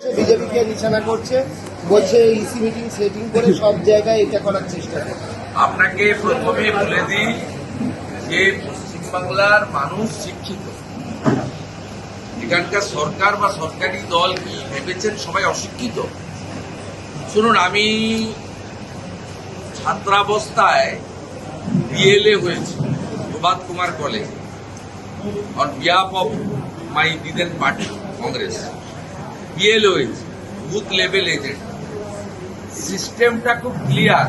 বিজেপিকে নিশানা করছে, বলছে ইসি মিটিং, সেটিং করে সব জায়গায় এটা করার চেষ্টা আপনাকে প্রথমে বলে দিই যে পশ্চিমবাংলার মানুষ শিক্ষিত। এখানকার সরকার বা সরকারি দল কি ভেবেছেন সবাই অশিক্ষিত? শুনুন, আমি ছাত্রাবস্থায় বিএলএ হয়েছে, Prabhat Kumar college on behalf of my the then party Congress হয়েছে বুথ লেভেল এজেন্ট সিস্টেমটা খুব ক্লিয়ার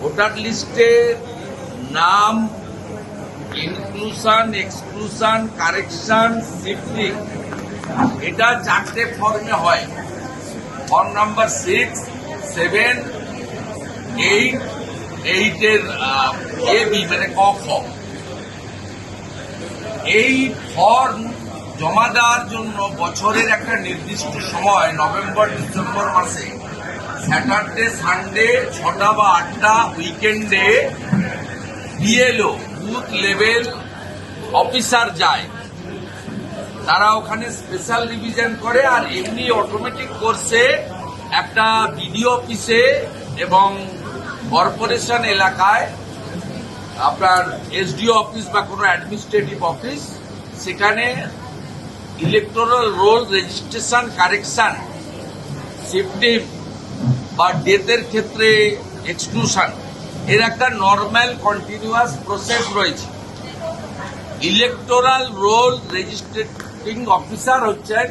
ভোটার লিস্টের নাম ইনক্লুশন এক্সক্লুশন কারেকশন শিফটিং এটা চারটে ফর্মে হয়। Form number six seven eight এইটের এ বি মানে ক, খ। এই ফর্ম জমা দেওয়ার জন্য বছরের একটা নির্দিষ্ট সময়, নভেম্বর, ডিসেম্বর মাসে। স্যাটারডে, সানডে, ছটা বা আটটা উইকেন্ডে বিএলও, বুথ লেভেল অফিসার যায়। তারা ওখানে স্পেশাল রিভিশন করে আর এমনি অটোমেটিক কোর্সে একটা বিডিও অফিসে এবং কর্পোরেশন এলাকায় আপনার এসডিও অফিস বা কোনো অ্যাডমিনিস্ট্রেটিভ অফিস, সেখানে electoral roll registration correction shifting বা ডেথের ক্ষেত্রে এক্সক্লুশন এর একটা নর্মাল কন্টিনিউয়াস প্রসেস রয়েছে। ইলেকটোরাল রোল রেজিস্ট্রেটিং অফিসার হচ্ছেন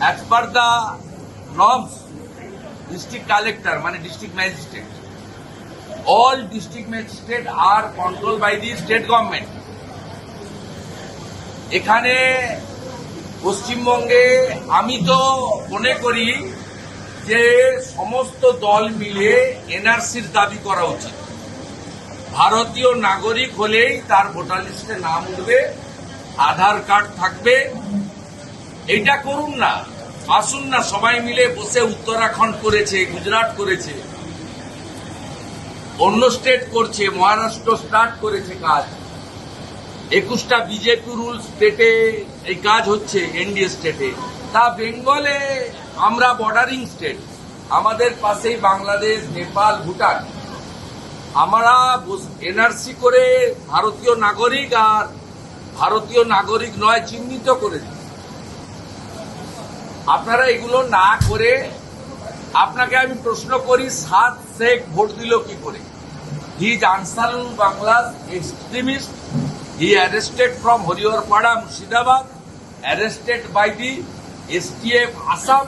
as per the norms district collector মানে district magistrate all district magistrate R control by the state government এখানে পশ্চিমবঙ্গে আমি তো মনে করি যে সমস্ত দল মিলে এনআরসির দাবি করা উচিত। ভারতীয় নাগরিক হলেই তার ভোটার লিস্টে নাম উঠবে, আধার কার্ড থাকবে। এটা করুন না, আসুন না, সবাই মিলে বসে উত্তরাখণ্ড করেছে, গুজরাট করেছে। অন্য স্টেট করছে, মহারাষ্ট্র স্টার্ট করেছে কাজ। একুশটা বিজেপি রুল স্টেটে এই কাজ হচ্ছে এনডিএ স্টেটে তা বেঙ্গলে আমরা বর্ডারিং স্টেট আমাদের পাশেই বাংলাদেশ, নেপাল, ভুটান। আমরা এনআরসি করে ভারতীয় নাগরিক আর ভারতীয় নাগরিক নয়, চিহ্নিত করে আপনারা এগুলো না করে আপনাকে আমি প্রশ্ন করি, সাত শেখ ভোট দিল কি করে? হি ইজ আনসারুল বাংলার extremist he arrested from Hariharpara Murshidabad arrested by the STF Assam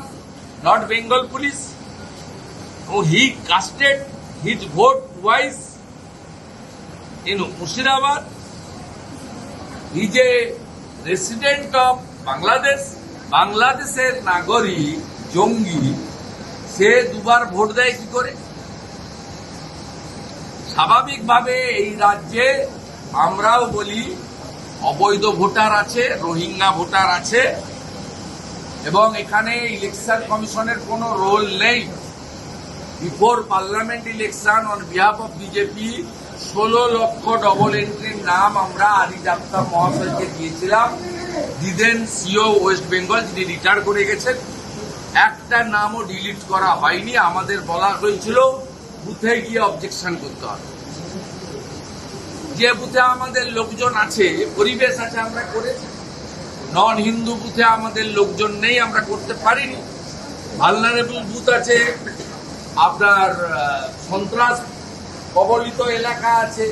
not Bengal police he casted his vote twice in Murshidabad he যে রেসিডেন্ট অফ বাংলাদেশ বাংলাদেশের নাগরিক জঙ্গি সে দুবার ভোট দেয় কি করে? স্বাভাবিকভাবে এই রাজ্যে আমরাও বলি, অবৈধ ভোটার আছে, রোহিঙ্গা ভোটার আছে, এবং এখানে ইলেকশন কমিশনের কোনো রোল নেই। Before parliament election on behalf of BJP ষোলো লক্ষ ডবল এন্ট্রির নাম আমরা আদি ডাক্তার মহাশয়কে দিয়েছিলাম। দিদেন সিও ওয়েস্ট বেঙ্গল যিনি রিটায়ার করে গেছেন, একটা নামও ডিলিট করা হয়নি। আমাদের বলা হয়েছিল, বুথে গিয়ে অবজেকশন করতে হবে। যে বুথে আমাদের লোকজন আছে পরিবেশ আছে আমরা করেছি। নন হিন্দু বুথে আমাদের লোকজন নেই আমরা করতে পারিনি। ভালনারেবল বুথ আছে আপনার সন্ত্রাস কবলিত এলাকা আছে।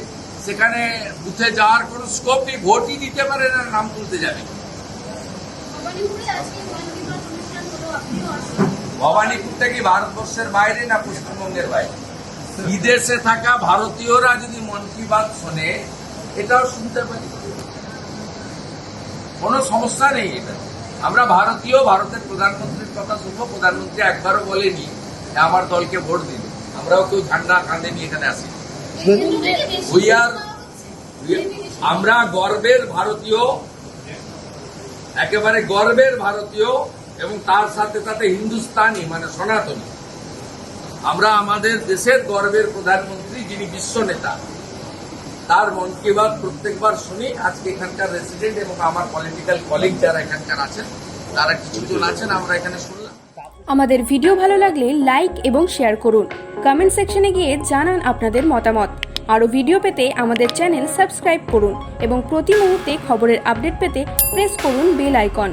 সেখানে বুথে যাওয়ার কোনো স্কোপ নেই ভোটই দিতে পারে না নাম তুলতে যাবে। ভবানীপুরটা কি ভারতবর্ষের বাইরে না পশ্চিমবঙ্গের বাইরে? বিদেশে থাকা ভারতীয়রা যদি মন কি বাত শোনে, এটাও শুনতে পারি। কোনো সমস্যা নেই এটা। আমরা ভারতীয়, ভারতের প্রধানমন্ত্রীর কথা শুনব। প্রধানমন্ত্রী একবারও বলেনি আমার দলকে ভোট দিন আমরাও কেউ ঝান্ডা কাঁধে নিয়ে এখানে আসি আমরা গর্বের ভারতীয়, একেবারে গর্বের ভারতীয় এবং তার সাথে সাথে হিন্দুস্তানি মানে সনাতনী। আমরা আমাদের দেশের গর্বের প্রধানমন্ত্রী যিনি বিশ্ব নেতা, তার মন কি বাত প্রত্যেকবার শুনি আজকে এখানকার রেসিডেন্ট এবং আমার পলিটিক্যাল কলিগ যারা এখানকার আছেন, তারা কিছুজন আছেন, আমরা এখানে শুনলাম। আমাদের ভিডিও ভালো লাগলে লাইক এবং শেয়ার করুন। কমেন্ট সেকশনে গিয়ে জানান আপনাদের মতামত। আরও ভিডিও পেতে আমাদের চ্যানেল সাবস্ক্রাইব করুন এবং প্রতি মুহূর্তে খবরের আপডেট পেতে প্রেস করুন বেল আইকন